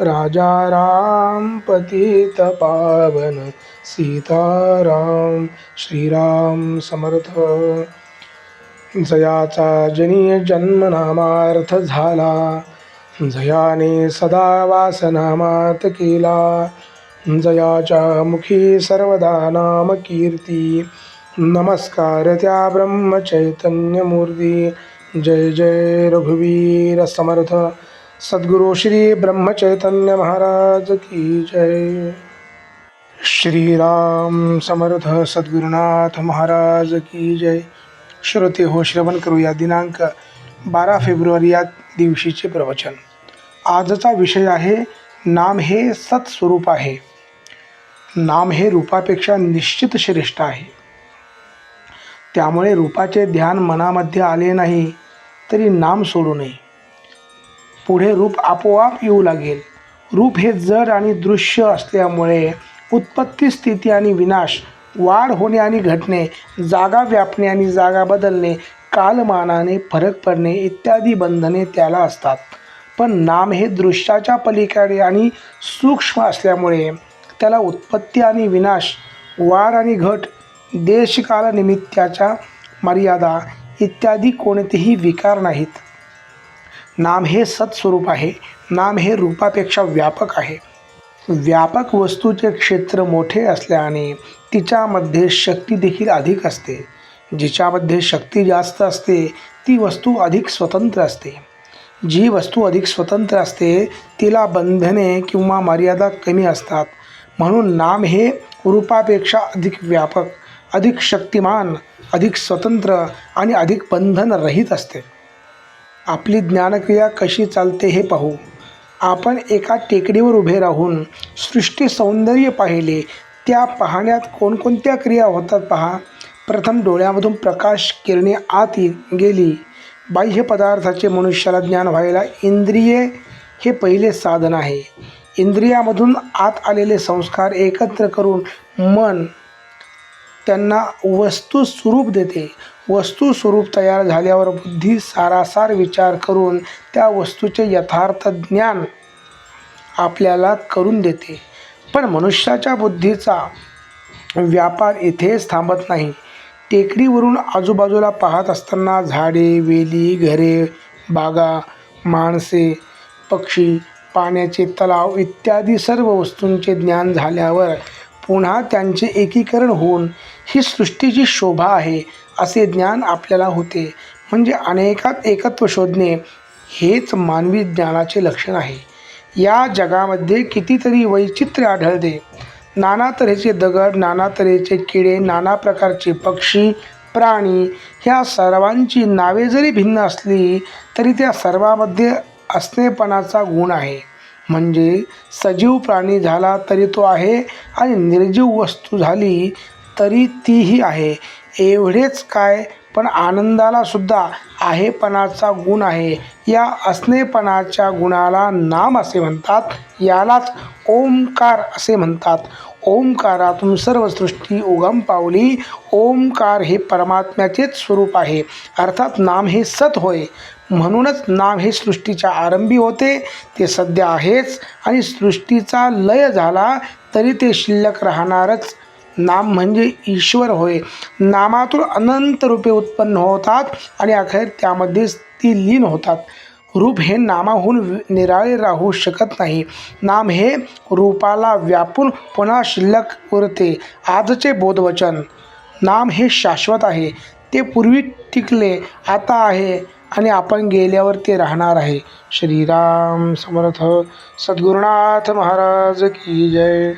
राजा राम पतित पावन सीताराम श्रीराम समर्थ। जयाचा जनी जन्मनामार्थ झाला जयाने सदा वासनामात केला। जयाच्या मुखी सर्वदा नाम कीर्ती नमस्कार त्या ब्रह्मचैतन्यमूर्ती जय जय रघुवीर समर्थ। सद्गुरु श्री ब्रह्मचैतन्य महाराज की जय। श्रीराम समर्थ सद्गुरुनाथ महाराज की जय। श्रोते हो श्रवण करूया दिनांक बारा फेब्रुवारी या दिवशीचे प्रवचन. आजचा विषय आहे नाम हे सत्स्वरूप आहे. नाम हे रूपापेक्षा निश्चित श्रेष्ठ आहे. त्यामुळे रूपाचे ध्यान मनामध्ये आले नाही तरी नाम सोडू नये. पुढे रूप आपोआप येऊ लागेल. रूप हे जड आणि दृश्य असल्यामुळे उत्पत्ती स्थिती आणि विनाश वाढ होणे आणि घटणे जागा व्यापणे आणि जागा बदलणे कालमानाने फरक पडणे इत्यादी बंधने त्याला असतात. पण नाम हे दृश्याच्या पलीकडे आणि सूक्ष्म असल्यामुळे त्याला उत्पत्ती आणि विनाश वाढ आणि घट देशकालनिमित्ताच्या मर्यादा इत्यादी कोणतेही विकार नाहीत. नाम हे सत्स्वरूप आहे. नाम हे रूपापेक्षा व्यापक आहे. व्यापक वस्तूचे क्षेत्र मोठे असल्याने तिच्यामध्ये शक्ती देखील अधिक असते. जिच्यामध्ये शक्ती जास्त असते ती वस्तू अधिक स्वतंत्र असते. जी वस्तू अधिक स्वतंत्र असते तिला बंधने किंवा मर्यादा कमी असतात. म्हणून नाम हे रूपापेक्षा अधिक व्यापक अधिक शक्तिमान अधिक स्वतंत्र आणि अधिक बंधनरहित असते. आपली ज्ञानक्रिया कशी चालते हे पाहू. आपण एका टेकडीवर उभे राहून सृष्टी सौंदर्य पाहिले त्या पाहण्यात कोणकोणत्या क्रिया होतात पहा. प्रथम डोळ्यामधून प्रकाश किरणे आत गेली. बाह्य पदार्थाचे मनुष्याला ज्ञान व्हायला इंद्रिये हे पहिले साधन आहे. इंद्रियामधून आत आलेले संस्कार एकत्र करून मन त्यांना वस्तू स्वरूप देते. वस्तू स्वरूप तयार झाल्यावर बुद्धी सारासार विचार करून त्या वस्तूचे यथार्थ ज्ञान आपल्याला करून देते. पण मनुष्याच्या बुद्धीचा व्यापार इथेच थांबत नाही. टेकडीवरून आजूबाजूला पाहत असताना झाडे वेली घरे बागा माणसे पक्षी पाण्याचे तलाव इत्यादी सर्व वस्तूंचे ज्ञान झाल्यावर पुन्हा त्यांचे एकीकरण होऊन ही सृष्टीची शोभा आहे असे ज्ञान आपल्याला होते. म्हणजे अनेकात एकत्व शोधणे हेच मानवी ज्ञानाचे लक्षण आहे. या जगामध्ये कितीतरी वैचित्र्य आढळते. नाना तऱ्हेचे दगड नाना तऱ्हेचे किडे नाना प्रकारचे पक्षी प्राणी ह्या सर्वांची नावे जरी भिन्न असली तरी त्या सर्वामध्ये असणेपणाचा गुण आहे. म्हणजे सजीव प्राणी झाला तरी तो आहे आणि निर्जीव वस्तू झाली तरी तीही आहे. एवढेच काय? पण आनंदाला सुद्धा आहेपणाचा गुण आहे. या असणेपणाच्या गुणाला नाम असे म्हणतात. यालाच ओंकार असे म्हणतात. ओंकारातून सर्व सृष्टी उगम पावली. ओंकार हे परमात्म्याचेच स्वरूप आहे. अर्थात नाम हे सत होय. म्हणूनच नाम हे सृष्टीच्या आरंभी होते. ते सध्या आहेच आणि सृष्टीचा लय झाला तरी ते शिल्लक राहणारच नाम म्हणजे ईश्वर होय. नामातून अनंत रूपे उत्पन्न होतात आणि अखेर त्यामध्येच ती लीन होतात. रूप हे नामाहून निराळे राहू शकत नाही. नाम हे रूपाला व्यापून पुन्हा शिल्लक उरते. आजचे बोधवचन. नाम हे शाश्वत आहे. ते पूर्वी टिकले आता आहे आणि आपण गेल्यावर ते राहणार आहे. श्रीराम समर्थ. सद्गुरुनाथ महाराज की जय.